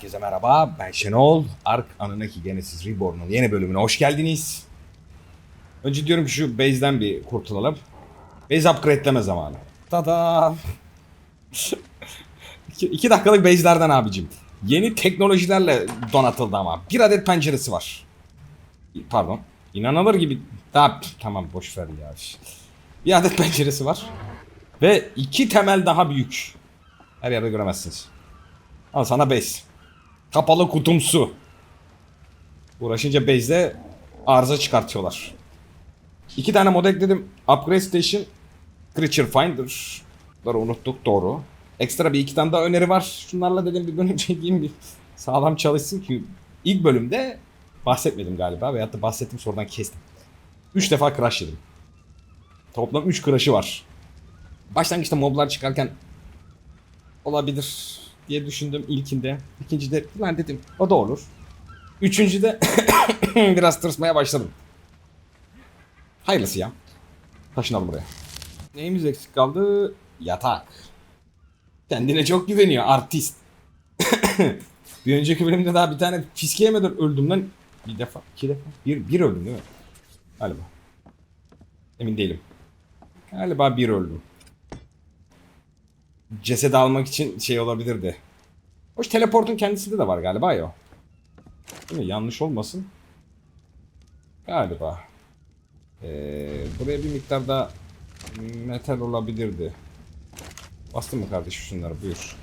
Herkese merhaba, ben Şenol. Ark Anunnaki Genesis Reborn'un yeni bölümüne hoş geldiniz. Önce diyorum ki şu base'den bir kurtulalım. Base upgrade'leme zamanı. Tada! iki, iki dakikalık base'lerden abicim. Yeni teknolojilerle donatıldı ama. Bir adet penceresi var. Pardon. İnanılır gibi. Daha, tamam boş ver ya. Bir adet penceresi var. Ve iki temel daha büyük. Her yerde göremezsiniz. Al sana base. Kapalı kutumsu. Uğraşınca base'de arıza çıkartıyorlar. İki tane mod ekledim. Upgrade Station, Creature Finder. Bunları unuttuk doğru. Ekstra bir iki tane daha öneri var. Şunlarla dedim bir bölüm çekeyim bir sağlam çalışsın ki ilk bölümde bahsetmedim galiba veyahut da bahsettim sonradan kestim. Üç defa crash yedim. Toplam üç crash'ı var. Başlangıçta moblar çıkarken olabilir diye düşündüm ilkinde. İkincide lan dedim o da olur. Üçüncüde biraz tırsmaya başladım. Hayırlısı ya. Taşınalım buraya. Neyimiz eksik kaldı? Yatak. Kendine çok güveniyor artist. bir önceki bölümde daha bir tane fiske yemeden öldüm lan. Bir defa, iki defa. Bir, bir öldüm değil mi? Galiba. Emin değilim. Galiba bir öldüm ceset almak için şey olabilirdi. Hoş teleportun kendisinde de var galiba ya. Değil mi? Yanlış olmasın. Galiba. Ee, buraya bir miktar da metal olabilirdi. Bastın mı kardeşim şunları buyur.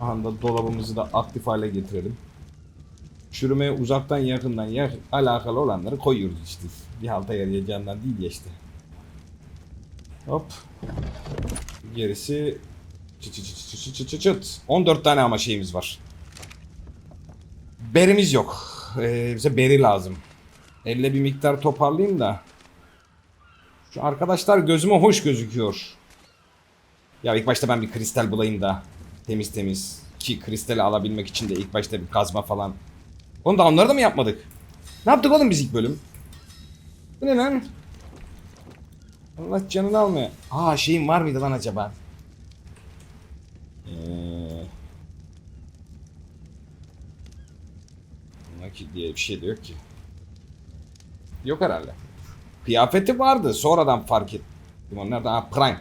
Aha da dolabımızı da aktif hale getirelim. Çürümeye uzaktan yakından yak alakalı olanları koyuyoruz işte. Bir halta yarayacağından değil ya işte. Hop. Gerisi çıt çıt çıt çıt çıt çıt çıt çıt. 14 tane ama şeyimiz var. Berimiz yok. Ee, bize beri lazım. Elle bir miktar toparlayayım da. Şu arkadaşlar gözüme hoş gözüküyor. Ya ilk başta ben bir kristal bulayım da. Temiz temiz. Ki kristali alabilmek için de ilk başta bir kazma falan. Onu da onları da mı yapmadık? Ne yaptık oğlum biz ilk bölüm? Bu ne lan? Allah canını almıyor. Aa şeyim var mıydı lan acaba? Ee, Nakit diye bir şey de yok ki. Yok herhalde. Kıyafeti vardı. Sonradan fark ettim. Onlar da ha, Prime.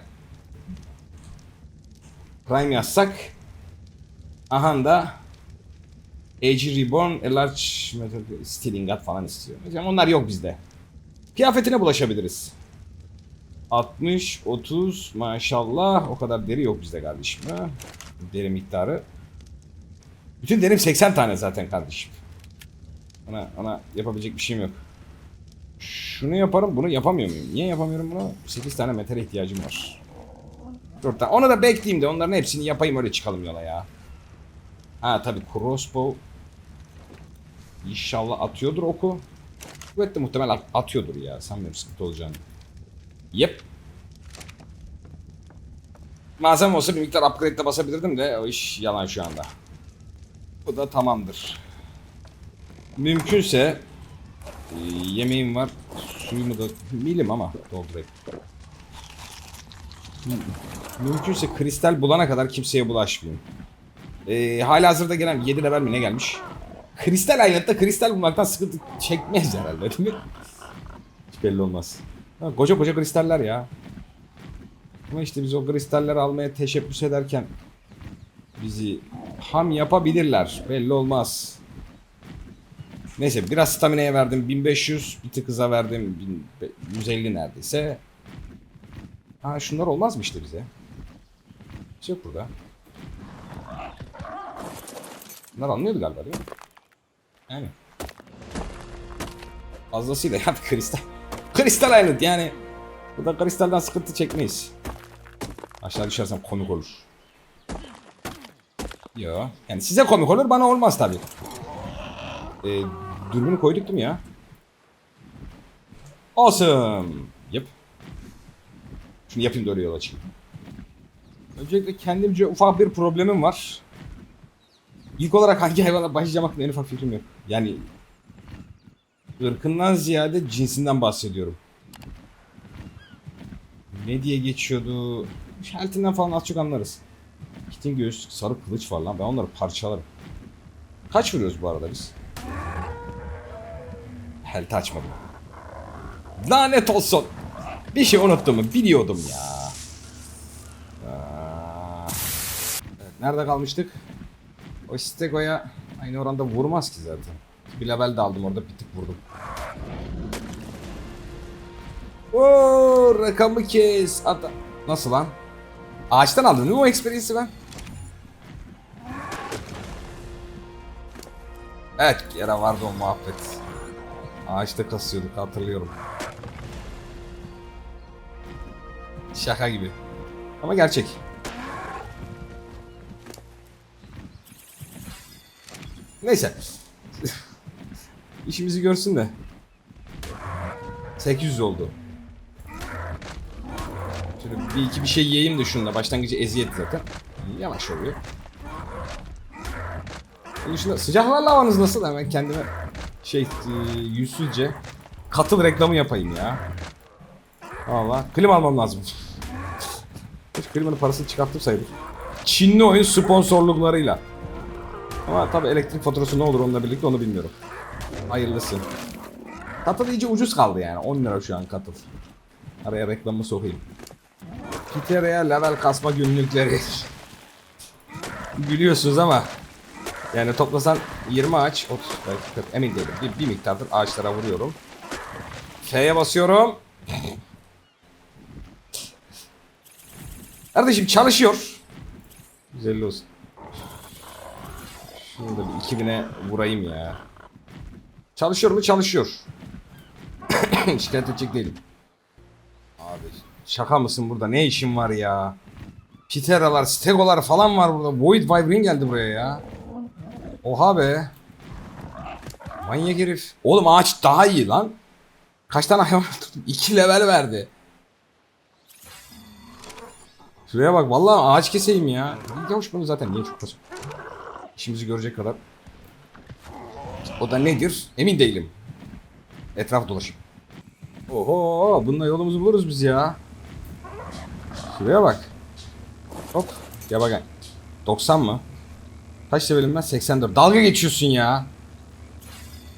Prime yazsak. Aha da Age Reborn, A Large Metal Stealing falan istiyor. Mesela onlar yok bizde. Kıyafetine bulaşabiliriz. 60, 30 maşallah o kadar deri yok bizde kardeşim ha. Deri miktarı. Bütün derim 80 tane zaten kardeşim. Ona, ona yapabilecek bir şeyim yok. Şunu yaparım bunu yapamıyor muyum? Niye yapamıyorum bunu? 8 tane metale ihtiyacım var. 4 tane. Onu da bekleyeyim de onların hepsini yapayım öyle çıkalım yola ya. Ha tabi crossbow. İnşallah atıyordur oku. Evet de muhtemelen atıyordur ya. Sanmıyorum sıkıntı olacağını. Yep. Malzeme olsa bir miktar upgrade'de basabilirdim de o iş yalan şu anda. Bu da tamamdır. Mümkünse e, yemeğim var. Suyumu da milim ama doldurayım. Mü- Mümkünse kristal bulana kadar kimseye bulaşmayayım. E, hala hazırda gelen 7 level mi ne gelmiş? Kristal hayatta kristal bulmaktan sıkıntı çekmez herhalde değil mi? Hiç belli olmaz. Ha, koca koca kristaller ya. Ama işte biz o kristalleri almaya teşebbüs ederken bizi ham yapabilirler. Belli olmaz. Neyse biraz stamina'ya verdim 1500 bir tık hıza verdim 150 neredeyse. Ha şunlar olmaz mı işte bize? Şey yok burada. Bunlar anlıyordu galiba değil mi? Yani. Fazlasıyla ya kristal. Kristal Island yani. Burada kristalden sıkıntı çekmeyiz. Aşağı düşersem komik olur. Yo. Yani size komik olur bana olmaz tabi. Ee, dürbünü koyduk değil mi ya? Awesome. Yep. Şunu yapayım öyle yola çıkayım. Öncelikle kendimce ufak bir problemim var. İlk olarak hangi hayvana başlayacağım hakkında en ufak fikrim yok. Yani ırkından ziyade cinsinden bahsediyorum. Ne diye geçiyordu? Şeltinden falan az çok anlarız. Kitin göğüs, sarı kılıç var lan. Ben onları parçalarım. Kaç vuruyoruz bu arada biz? Health açmadım. Lanet olsun. Bir şey unuttuğumu biliyordum ya. Evet, nerede kalmıştık? O Stego'ya aynı oranda vurmaz ki zaten. Bir level de aldım orada bir tık vurdum. Oo, rakamı kes. Ata. Nasıl lan? Ağaçtan aldın değil mi o experience'i ben? Evet yere vardı o muhabbet. Ağaçta kasıyorduk hatırlıyorum. Şaka gibi. Ama gerçek. Neyse. İşimizi görsün de. 800 oldu. Şöyle bir iki bir şey yiyeyim de şununla. Başlangıcı eziyet zaten. Yavaş oluyor. Onun dışında sıcaklarla havanız nasıl? Hemen kendime şey e, yüzsüzce katıl reklamı yapayım ya. Valla klima almam lazım. Hiç klimanın parasını çıkarttım sayılır. Çinli oyun sponsorluklarıyla. Ama tabi elektrik faturası ne olur onunla birlikte onu bilmiyorum. Hayırlısı. Katıl iyice ucuz kaldı yani. 10 lira şu an katıl. Araya reklamı sokayım. Pitere'ye level kasma günlükleri. Gülüyorsunuz ama yani toplasan 20 ağaç, 30 belki 40 emin değilim. Bir, bir miktardır ağaçlara vuruyorum. F'ye basıyorum. Kardeşim çalışıyor. Güzel olsun. Şunu da bir 2000'e vurayım ya. Çalışıyor mu? Çalışıyor. Şikayet edecek değilim. Abi şaka mısın burada? Ne işin var ya? Piteralar, stegolar falan var burada. Void Vibrine geldi buraya ya. Oha be. Manyak herif. Oğlum ağaç daha iyi lan. Kaç tane hayvan tuttum? 2 level verdi. Şuraya bak vallahi ağaç keseyim ya. Yavaş bunu zaten niye çok basıyorum. İşimizi görecek kadar. O da nedir? Emin değilim. Etraf dolaşım. Oho bununla yolumuzu buluruz biz ya. Şuraya bak. Hop. Ya bak. 90 mı? Kaç levelim ben? 84. Dalga geçiyorsun ya.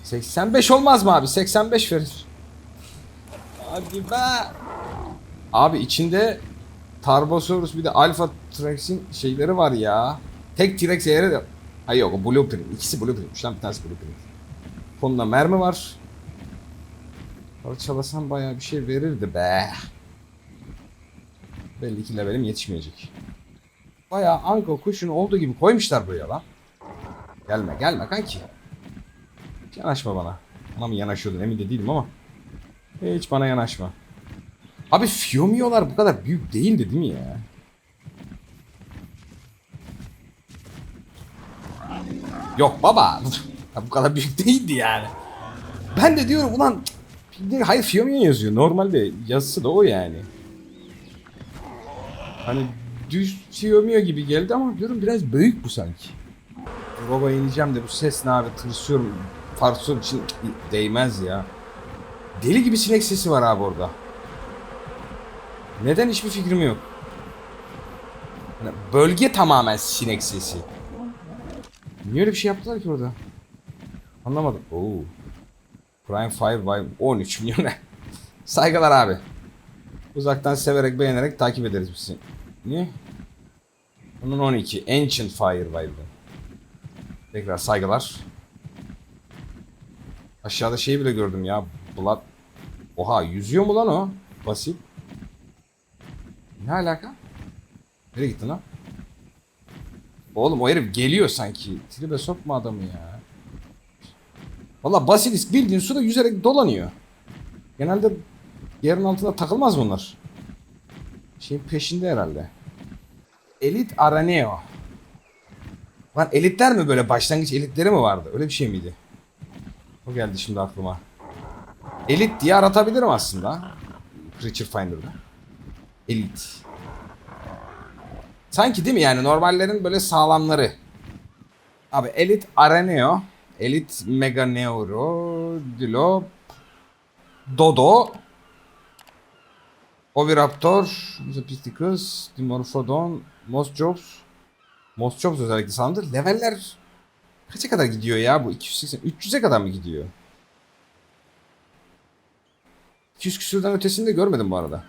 85 olmaz mı abi? 85 verir. Hadi be. Abi içinde Tarbosaurus bir de Alpha T-Rex'in şeyleri var ya. Tek T-Rex eğri de... Hayır yok o Blueprint. İkisi Blueprint'miş lan bir tanesi Blueprint. Kolunda mermi var. Parçalasan bayağı bir şey verirdi be. Belli ki levelim yetişmeyecek. Bayağı anka kuşun olduğu gibi koymuşlar buraya lan. Gelme gelme kanki. Yanaşma bana. Bana mı yanaşıyordun emin de değilim ama. Hiç bana yanaşma. Abi Fiyomiyolar bu kadar büyük değildi değil mi ya? Yok baba. Bu kadar büyük değildi yani. Ben de diyorum ulan hayır Fiyomiyo yazıyor. Normalde yazısı da o yani. Hani düz Fiyomiyo gibi geldi ama diyorum biraz büyük bu sanki. Baba ineceğim de bu ses ne abi tırsıyorum. Farsur için değmez ya. Deli gibi sinek sesi var abi orada. Neden hiçbir fikrim yok. Yani bölge tamamen sinek sesi. Niye öyle bir şey yaptılar ki orada? Anlamadım. Oo. Prime Fire by 13 milyon? Saygılar abi. Uzaktan severek beğenerek takip ederiz biz seni. Niye? Bunun 12. Ancient Fire Vibe. Tekrar saygılar. Aşağıda şeyi bile gördüm ya. Blood. Oha yüzüyor mu lan o? Basit. Ne alaka? Nereye gittin lan? Oğlum o herif geliyor sanki. Tribe sokma adamı ya. Valla basilisk bildiğin suda yüzerek dolanıyor. Genelde yerin altında takılmaz bunlar. Şeyin peşinde herhalde. Elit Araneo. Lan elitler mi böyle başlangıç elitleri mi vardı? Öyle bir şey miydi? O geldi şimdi aklıma. Elit diye aratabilirim aslında. Creature Finder'da. Elit. Sanki değil mi yani normallerin böyle sağlamları. Abi Elit Araneo, Elit Mega Neuro, Dilop, Dodo, Oviraptor, Zapisticus, Dimorphodon, Moschops. Moschops özellikle sandır. Leveller Kaça kadar gidiyor ya bu? 280 300'e kadar mı gidiyor? 200 küsürden ötesini de görmedim bu arada.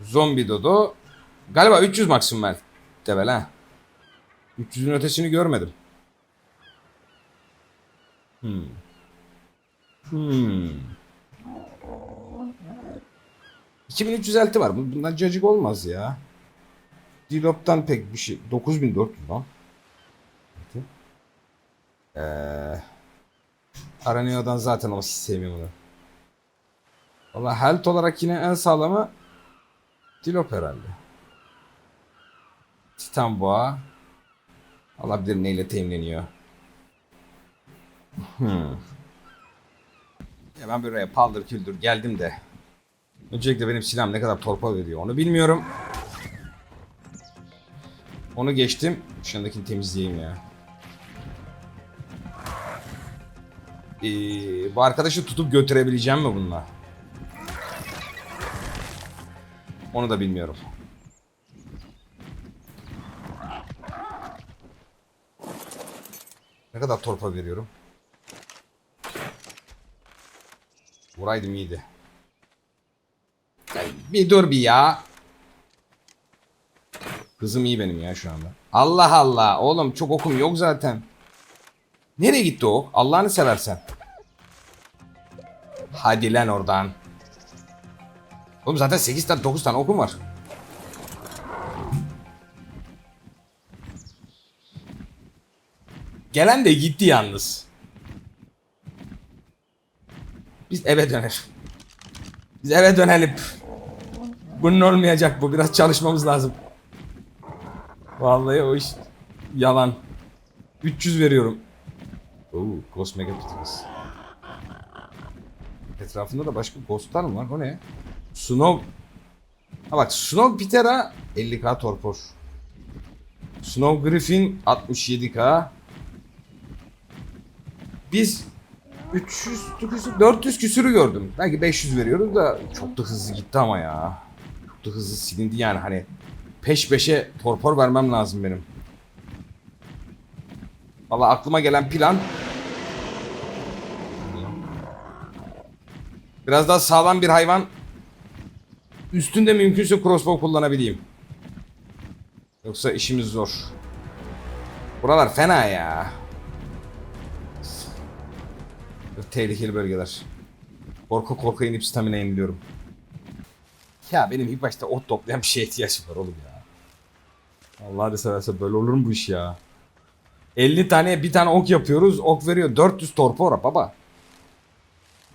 Zombi Dodo. Galiba 300 maksimum level ha. 300'ün ötesini görmedim. Hmm. Hmm. 2350 var. Bu- Bundan cacık olmaz ya. Dilop'tan pek bir şey. 9400 lan. Eee Araneo'dan zaten o hiç sevmiyorum onu. Valla health olarak yine en sağlamı Dilop herhalde. Titan Boğa. Allah bilir neyle teminleniyor. Hmm. Ya ben buraya paldır küldür geldim de. Öncelikle benim silahım ne kadar torpa veriyor onu bilmiyorum. Onu geçtim. Şu andakini temizleyeyim ya. Ee, bu arkadaşı tutup götürebileceğim mi bununla? Onu da bilmiyorum. Ne kadar torpa veriyorum? Vuraydım iyiydi. Bir dur bir ya. Kızım iyi benim ya şu anda. Allah Allah. Oğlum çok okum yok zaten. Nereye gitti o? Allah'ını seversen. Hadi lan oradan. Oğlum zaten 8 tane 9 tane okum var. Gelen de gitti yalnız. Biz eve döner. Biz eve dönelim. Bunun olmayacak bu. Biraz çalışmamız lazım. Vallahi o iş yalan. 300 veriyorum. Oo, Ghost Megapitrix. Etrafında da başka ghostlar mı var? O ne? Snow... Ha bak Snow Pitera 50k torpor. Snow Griffin 67k. Biz 300, 400, 400 küsürü gördüm. Belki 500 veriyoruz da çok da hızlı gitti ama ya. Da hızlı silindi yani hani peş peşe torpor vermem lazım benim. Valla aklıma gelen plan Biraz daha sağlam bir hayvan üstünde mümkünse crossbow kullanabileyim. Yoksa işimiz zor. Buralar fena ya. Tehlikeli bölgeler. Korku korku inip stamina yeniliyorum. Ya benim ilk başta ot toplayan bir şeye ihtiyacım var oğlum ya. Allah da severse böyle olur mu bu iş ya? 50 tane bir tane ok yapıyoruz. Ok veriyor 400 torpora baba.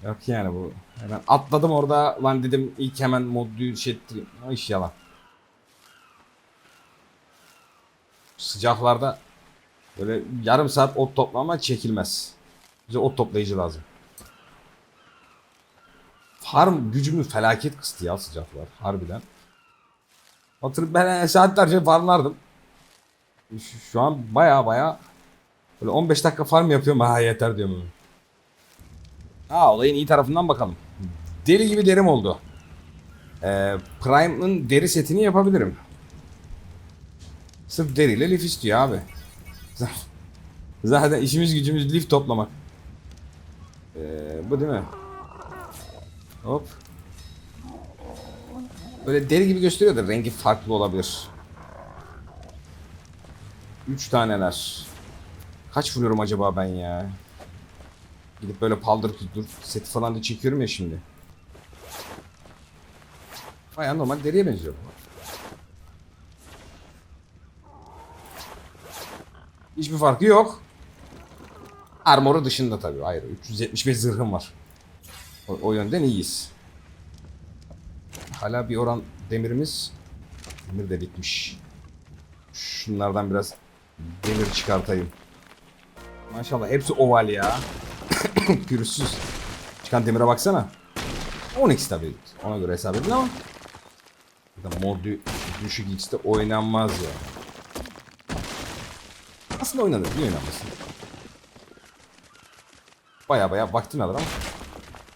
Yok yani bu. Hemen atladım orada lan dedim ilk hemen modluyu şey ettireyim. O iş yalan. Sıcaklarda böyle yarım saat ot toplama çekilmez. Bize ot toplayıcı lazım. Farm gücümü felaket kıstı ya sıcaklar harbiden. Oturup ben saatlerce farmlardım. Şu, şu an baya baya böyle 15 dakika farm yapıyorum. Ha yeter diyorum. Ha olayın iyi tarafından bakalım. Deli gibi derim oldu. Ee, Prime'ın deri setini yapabilirim. Sırf deriyle lif istiyor abi. Zaten işimiz gücümüz lif toplamak. Ee, bu değil mi? Hop. Böyle deri gibi gösteriyor da rengi farklı olabilir. Üç taneler. Kaç vuruyorum acaba ben ya? Gidip böyle paldır küldür seti falan da çekiyorum ya şimdi. Baya normal deriye benziyor. Hiçbir farkı yok. Armoru dışında tabii ayrı. 375 zırhım var. O, o yönden iyiyiz. Hala bir oran demirimiz. Demir de bitmiş. Şunlardan biraz demir çıkartayım. Maşallah hepsi oval ya. Pürüzsüz. Çıkan demire baksana. 10x tabii. Ona göre hesap edin ama. Burada modu düşük x'te oynanmaz ya. Aslında oynanır. Niye oynanmasın? Baya baya vaktini alır ama.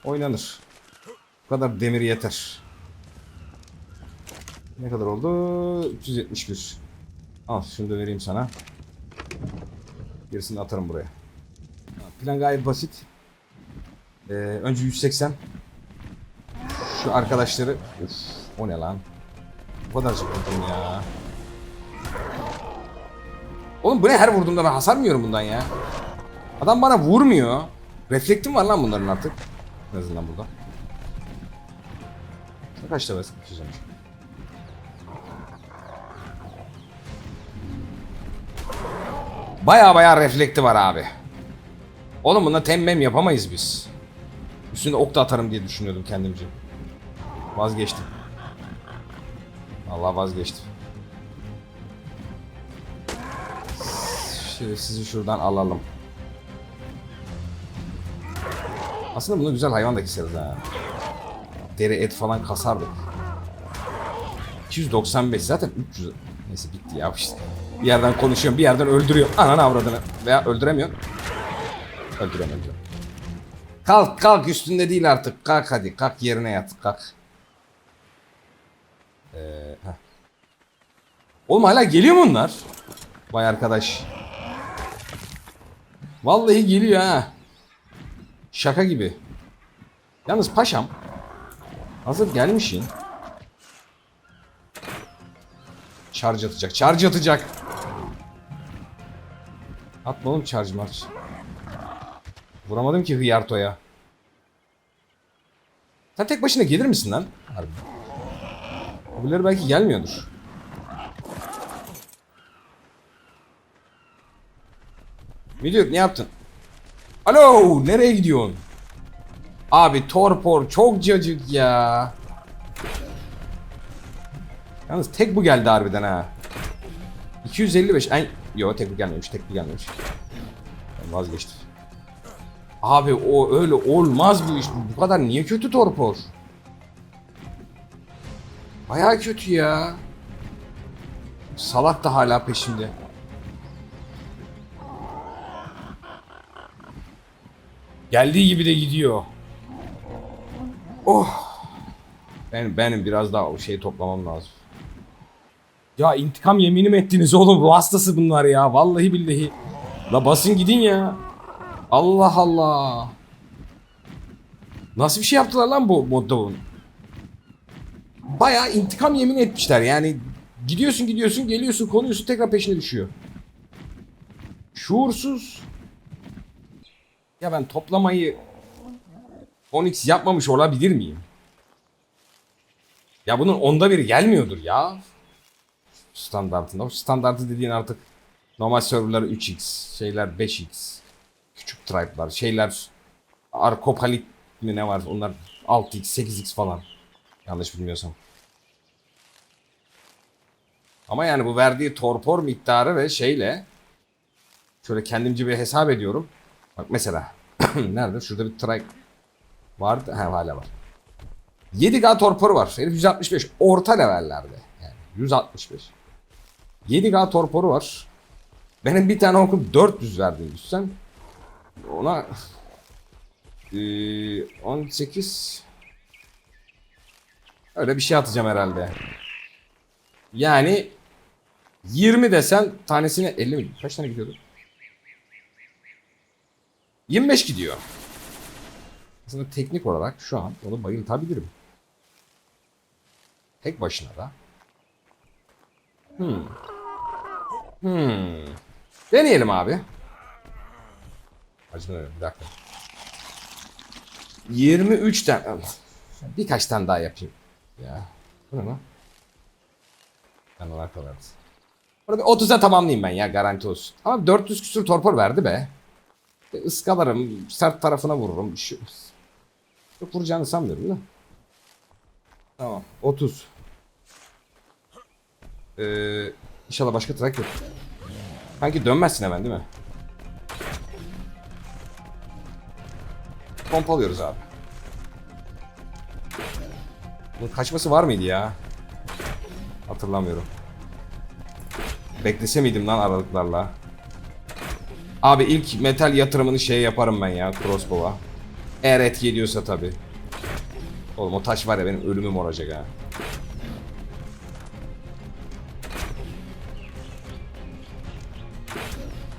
Oynanır. Bu kadar demir yeter. Ne kadar oldu? 371. Al şunu da vereyim sana. Gerisini atarım buraya. Plan gayet basit. Ee, önce 180. Şu arkadaşları... Uf, o ne lan? Bu kadar vurdum ya. Oğlum bu ne her vurduğumda ben hasar mı bundan ya? Adam bana vurmuyor. Reflektim var lan bunların artık. En azından burada. Kaç tane sıkışacağım. Baya baya reflekti var abi. Oğlum bunda temmem yapamayız biz. Üstüne ok da atarım diye düşünüyordum kendimce. Vazgeçtim. Allah vazgeçtim. Şimdi sizi şuradan alalım. Aslında bunu güzel hayvan da keseriz ha. Deri et falan kasardık. 295 zaten 300. Neyse bitti ya işte. Bir yerden konuşuyorum bir yerden öldürüyor. Ananı avradını. Veya öldüremiyor. Öldüremiyor. öldüremiyor. Kalk kalk üstünde değil artık. Kalk hadi kalk yerine yat kalk. Ee, heh. Oğlum hala geliyor mu bunlar? Vay arkadaş. Vallahi geliyor ha. Şaka gibi. Yalnız paşam hazır gelmişsin. Charge atacak. Charge atacak. Atma oğlum charge march. Vuramadım ki Hıyarto'ya. Sen tek başına gelir misin lan? Harbi. Öbürleri belki gelmiyordur. Müdür ne yaptın? Alo nereye gidiyorsun? Abi torpor çok cacık ya. Yalnız tek bu geldi harbiden ha. 255 en... Yo tek bu gelmemiş tek bu gelmemiş. Ben vazgeçtim. Abi o öyle olmaz bu iş. Bu kadar niye kötü torpor? Baya kötü ya. Salak da hala peşimde. Geldiği gibi de gidiyor. Oh. Ben benim biraz daha o şeyi toplamam lazım. Ya intikam yemini mi ettiniz oğlum? Ruh hastası bunlar ya. Vallahi billahi. La basın gidin ya. Allah Allah. Nasıl bir şey yaptılar lan bu modda bunu? Bayağı intikam yemin etmişler yani. Gidiyorsun gidiyorsun geliyorsun konuyorsun tekrar peşine düşüyor. Şuursuz. Ya ben toplamayı 10x yapmamış olabilir miyim? Ya bunun onda biri gelmiyordur ya. Standartında. O standartı dediğin artık normal serverlar 3x, şeyler 5x. Küçük tribe'lar, şeyler Arkopalit mi ne var onlar 6x, 8x falan. Yanlış bilmiyorsam. Ama yani bu verdiği torpor miktarı ve şeyle şöyle kendimce bir hesap ediyorum. Bak mesela nerede? Şurada bir trike vardı. Ha hala var. 7K torporu var. Herif 165. Orta levellerde. Yani 165. 7K torporu var. Benim bir tane okum 400 verdiğini düşsen ona eee, 18 öyle bir şey atacağım herhalde. Yani 20 desen tanesine 50 mi? Kaç tane gidiyordu? 25 gidiyor. Aslında teknik olarak şu an onu bayıltabilirim. Tek başına da. Hmm. Hmm. Deneyelim abi. Acaba bir dakika. 23 tane. Birkaç tane daha yapayım. Ya. Bu ne lan? Kanalar kalardı. Burada bir 30'a tamamlayayım ben ya garanti olsun. Ama 400 küsur torpor verdi be. Iskalarım, sert tarafına vururum. Bir şey- Çok vuracağını sanmıyorum da. Tamam. 30. Ee, inşallah başka track yok. Sanki dönmezsin hemen değil mi? Pompalıyoruz abi. Bunun kaçması var mıydı ya? Hatırlamıyorum. Beklese miydim lan aralıklarla? Abi ilk metal yatırımını şey yaparım ben ya crossbow'a. Eğer etki ediyorsa tabi. Oğlum o taş var ya benim ölümüm olacak ha.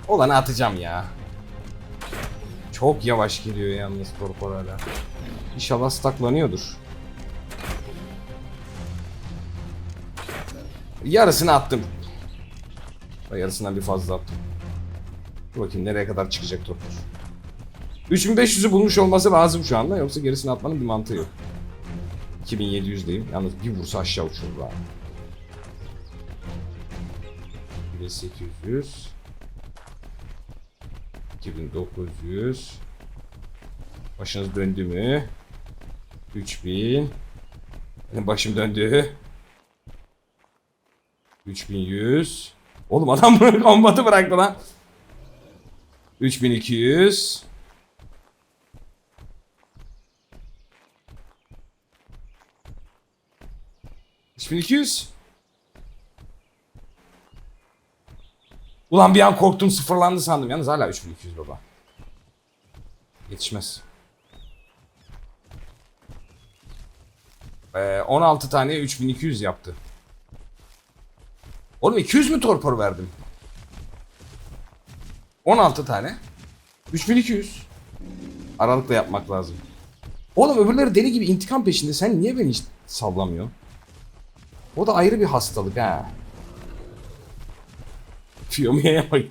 Olanı atacağım ya. Çok yavaş geliyor yalnız torpor hala. İnşallah staklanıyordur. Yarısını attım. Yarısından bir fazla attım. Bakayım nereye kadar çıkacak torpor. 3500'ü bulmuş olması lazım şu anda yoksa gerisini atmanın bir mantığı yok. 2700'deyim. Yalnız bir vursa aşağı uçurur abi. 1800 2900 Başınız döndü mü? 3000 Benim başım döndü. 3100 Oğlum adam bunu kombatı bıraktı lan. 3200 3200 Ulan bir an korktum sıfırlandı sandım. Yalnız hala 3200 baba. Yetişmez. Ee, 16 tane 3200 yaptı. Oğlum 200 mü torpor verdim? 16 tane. 3200. Aralıkla yapmak lazım. Oğlum öbürleri deli gibi intikam peşinde. Sen niye beni hiç sallamıyorsun? O da ayrı bir hastalık ha. Fiyomiye'ye bak.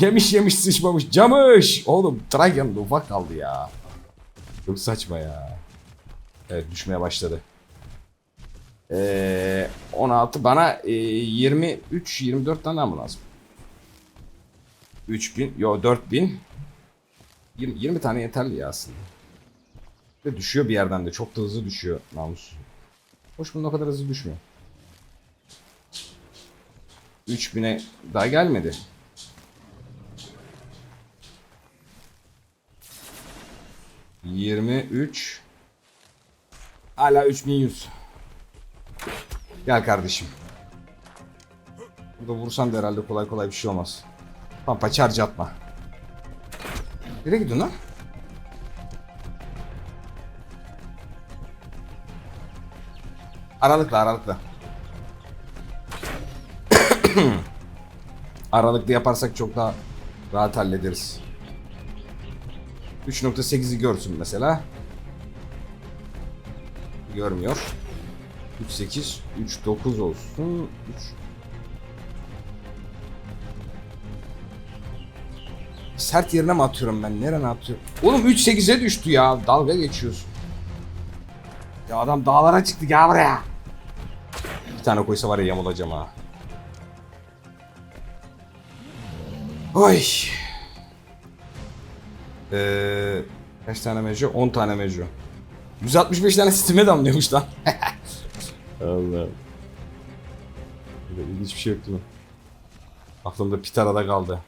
Yemiş yemiş sıçmamış. Camış. Oğlum Trakya'nın ufak kaldı ya. Çok saçma ya. Evet düşmeye başladı. Ee, 16 bana e, 23 24 tane daha mı lazım? 3000 yo 4000 20, 20 tane yeterli ya aslında. Ve düşüyor bir yerden de çok da hızlı düşüyor namus. Hoş bunun o kadar hızlı düşmüyor. 3000'e daha gelmedi. Yirmi üç. Hala 3100. Gel kardeşim. Burada vursan da herhalde kolay kolay bir şey olmaz. Tamam paçarcı atma. Nereye gidiyorsun lan? Aralıkla aralıkla. Aralıklı yaparsak çok daha rahat hallederiz. 3.8'i görsün mesela. Görmüyor. 3.8, 3.9 olsun. 3 Sert yerine mi atıyorum ben? Nereye atıyorum? Oğlum 3.8'e düştü ya. Dalga geçiyorsun. Ya adam dağlara çıktı gel buraya. Bir tane koysa var ya yamulacağım ha. Oy. Ee, kaç tane meco? 10 tane meco. 165 tane Steam'e damlıyormuş lan. Allah. Böyle ilginç bir şey yoktu mu? Aklımda Pitara'da kaldı.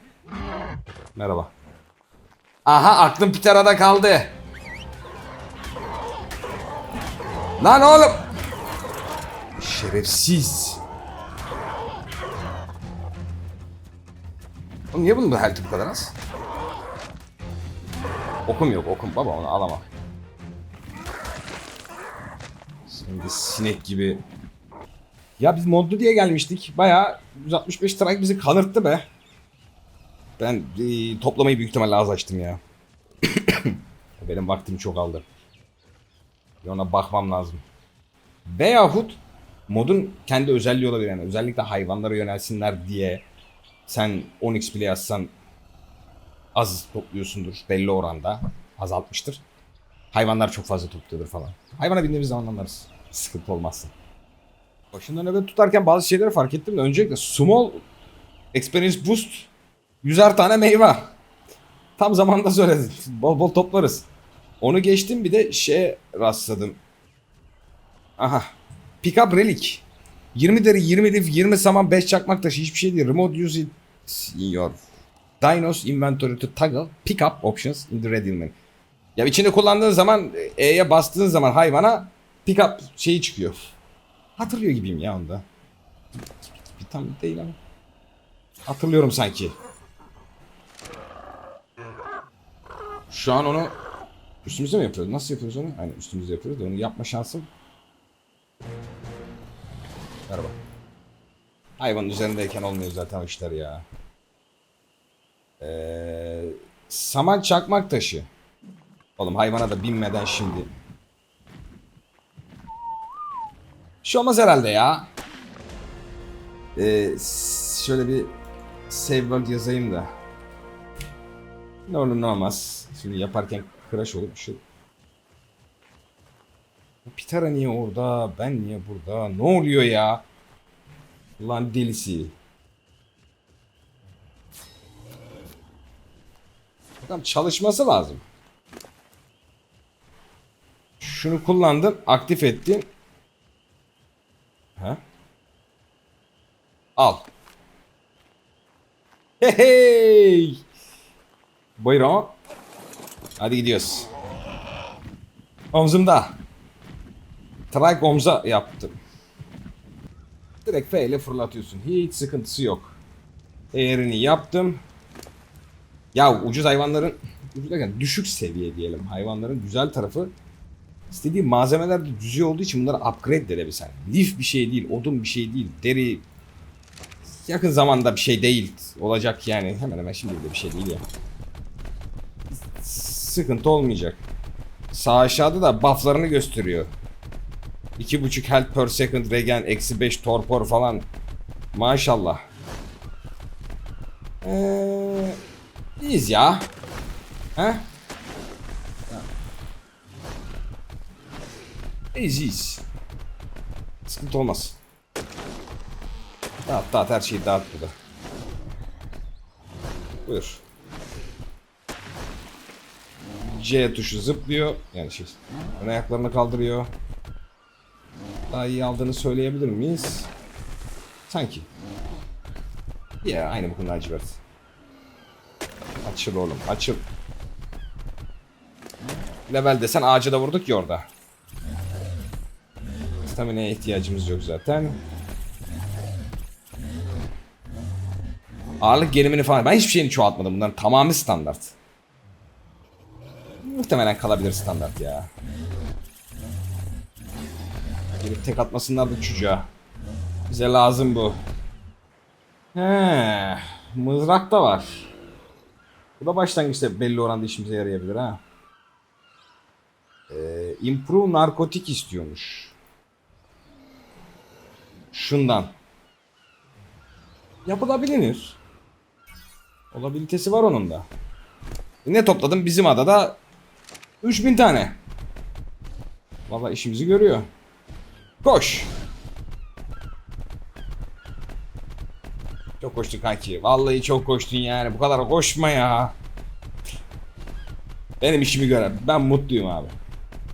Merhaba. Aha aklım Pitara'da kaldı. Lan oğlum. Şerefsiz. Oğlum niye bunun bu health'i bu kadar az? Okum yok okum baba onu alamam. Şimdi sinek gibi. Ya biz modlu diye gelmiştik. Bayağı 165 strike bizi kanırttı be. Ben e, toplamayı büyük ihtimalle az açtım ya. Benim vaktim çok aldı. Bir ona bakmam lazım. Veyahut modun kendi özelliği olabilir yani. Özellikle hayvanlara yönelsinler diye sen 10x bile yazsan az topluyorsundur belli oranda. Azaltmıştır. Hayvanlar çok fazla topluyordur falan. Hayvana bindiğimiz zaman anlarız. Sıkıntı olmazsın. Başında nöbet tutarken bazı şeyleri fark ettim de öncelikle small experience boost 100'er tane meyve. Tam zamanında söyledin. Bol bol toplarız. Onu geçtim bir de şeye rastladım. Aha. Pickup relic. 20 deri, 20 lif, 20 saman, 5 çakmak taşı hiçbir şey değil. Remote use it in your Dinos inventory to toggle pick up options in the ready menu. Ya içinde kullandığın zaman E'ye bastığın zaman hayvana pick up şeyi çıkıyor. Hatırlıyor gibiyim ya onda. Tam değil ama. Hatırlıyorum sanki. Şu an onu üstümüzde mi yapıyoruz? Nasıl yapıyoruz onu? Aynen üstümüzde yapıyoruz da onu yapma şansım. Merhaba. Hayvanın üzerindeyken olmuyor zaten o işler ya. Ee, saman çakmak taşı. Oğlum hayvana da binmeden şimdi. Bir şey olmaz herhalde ya. Ee, şöyle bir save word yazayım da. Ne olur ne olmaz. Şimdi yaparken crash olup şu. Pitara niye orada? Ben niye burada? Ne oluyor ya? Lan delisi. Adam çalışması lazım. Şunu kullandın, aktif ettin. Ha? Al. Hey hey. Buyurun. Hadi gidiyoruz. Omzumda. Trike omza yaptım. Direkt F ile fırlatıyorsun. Hiç sıkıntısı yok. Eğerini yaptım. Ya ucuz hayvanların ucuz düşük seviye diyelim. Hayvanların güzel tarafı istediği malzemeler de düzey olduğu için bunları upgrade de edebilirsin. Lif bir şey değil, odun bir şey değil, deri yakın zamanda bir şey değil olacak yani. Hemen hemen şimdi de bir şey değil ya. Sıkıntı olmayacak. Sağ aşağıda da bufflarını gösteriyor. 2.5 health per second regen, eksi 5 torpor falan. Maşallah. Eee... İyiyiz ya. He? İyiyiz iyiyiz. Sıkıntı olmaz. Dağıt dağıt her şeyi dağıt burada. Buyur. C tuşu zıplıyor. Yani şey. Ön ayaklarını kaldırıyor. Daha iyi aldığını söyleyebilir miyiz? Sanki. Ya aynı bu konuda lacivert. Açıl oğlum açıl. Level desen ağaca da vurduk ya orada. Stamina'ya ihtiyacımız yok zaten. Ağırlık gerimini falan. Ben hiçbir şeyini çoğaltmadım. Bunların tamamı standart. Muhtemelen kalabilir standart ya. Gelip tek atmasınlar da çocuğa. Bize lazım bu. He, mızrak da var. Bu da başlangıçta belli oranda işimize yarayabilir ha. Ee, improve narkotik istiyormuş. Şundan. Yapılabilir. Olabilitesi var onun da. Ne topladım? Bizim adada 3000 tane. Valla işimizi görüyor. Koş. Çok koştun kanki. Vallahi çok koştun yani. Bu kadar koşma ya. Benim işimi gören. Ben mutluyum abi.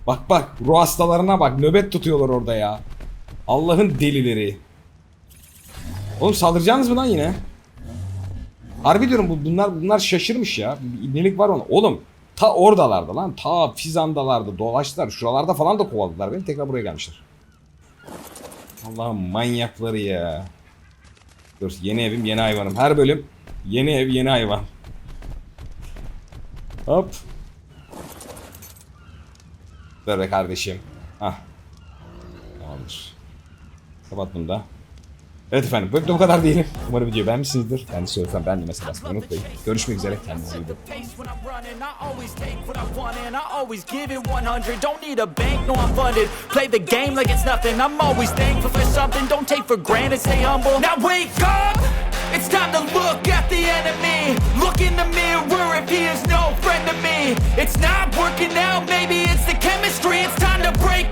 Bak bak ruh hastalarına bak. Nöbet tutuyorlar orada ya. Allah'ın delileri. Oğlum saldıracaksınız mı lan yine? Harbi diyorum bu bunlar bunlar şaşırmış ya. Bir ibnelik var ona. Oğlum ta oradalardı lan. Ta Fizan'dalardı. Dolaştılar. Şuralarda falan da kovaladılar beni. Tekrar buraya gelmişler. Allah'ım manyakları ya. Dur yeni evim yeni hayvanım. Her bölüm yeni ev yeni hayvan. Hop. Be kardeşim. Hah. Tamamdır. Kapat bunu da. Evet efendim bu bu kadar diyelim. Umarım videoyu beğenmişsinizdir. Ben söylesem ben de mesela basmayı unutmayın. Görüşmek üzere. Kendinize iyi bakın. pace when I'm running. I always take what I want and I always give it 100. Don't need a bank, no I'm funded. Play the game like it's! It's time to look at the enemy. Look in the mirror if he is no friend to me. It's not working out.